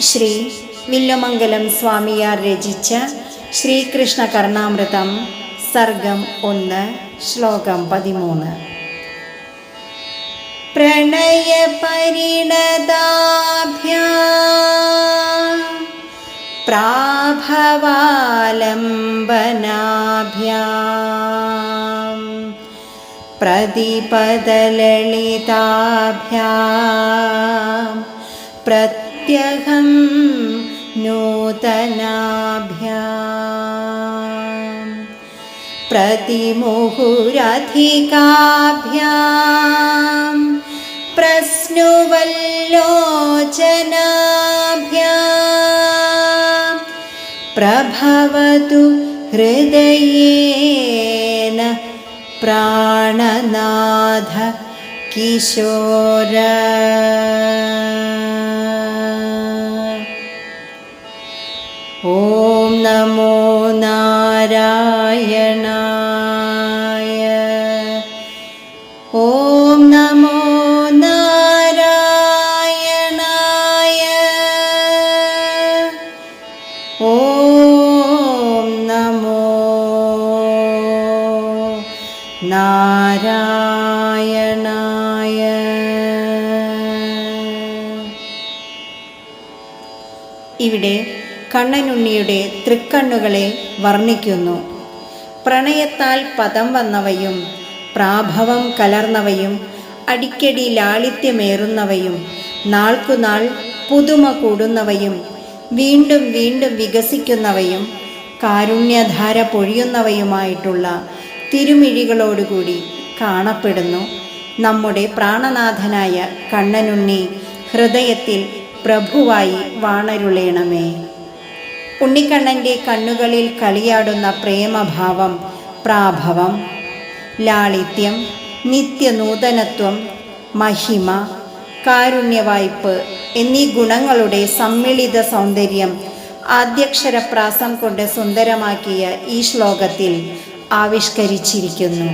ശ്രീ വില്ലുമംഗലം സ്വാമിയാർ രചിച്ച ശ്രീകൃഷ്ണ കർണാമൃതം സർഗം ഒന്ന് ശ്ലോകം പതിമൂന്ന്. പ്രണയ പരിണതാഭ്യാ പ്രതിപദലളിതാഭ്യ പ്രതിപദലളിതാഭ്യാം नित्यहं नूतनाभ्या प्रतिमुहुरधिकाभ्या प्रस्नुवल्लोचनाभ्या प्रभवतु हृदयेन प्राणनाथ किशोर ഓം നമോ നാരായണായ. ഓം നമോ നാരായണായ. ഓം നമോ നാരായണായ. ഇവിടെ കണ്ണനുണ്ണിയുടെ തൃക്കണ്ണുകളെ വർണിക്കുന്നു. പ്രണയത്താൽ പദം വന്നവയും പ്രാഭവം കലർന്നവയും അടിക്കടി ലാളിത്യമേറുന്നവയും നാൾക്കുനാൾ പുതുമ കൂടുന്നവയും വീണ്ടും വീണ്ടും വികസിക്കുന്നവയും കാരുണ്യധാര പൊഴിയുന്നവയുമായിട്ടുള്ള തിരുമിഴികളോടുകൂടി കാണപ്പെടുന്നു. നമ്മുടെ പ്രാണനാഥനായ കണ്ണനുണ്ണി ഹൃദയത്തിൽ പ്രഭുവായി വാണരുളേണമേ. ഉണ്ണിക്കണ്ണന്റെ കണ്ണുകളിൽ കളിയാടുന്ന പ്രേമഭാവം പ്രാഭവം ലാളിത്യം നിത്യനൂതനത്വം മഹിമ കാരുണ്യവായ്പ് എന്നീ ഗുണങ്ങളുടെ സമ്മിളിത സൗന്ദര്യം ആദ്യക്ഷരപ്രാസം കൊണ്ട് സുന്ദരമാക്കിയ ഈ ശ്ലോകത്തിൽ ആവിഷ്കരിച്ചിരിക്കുന്നു.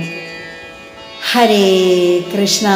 ഹരേ കൃഷ്ണ.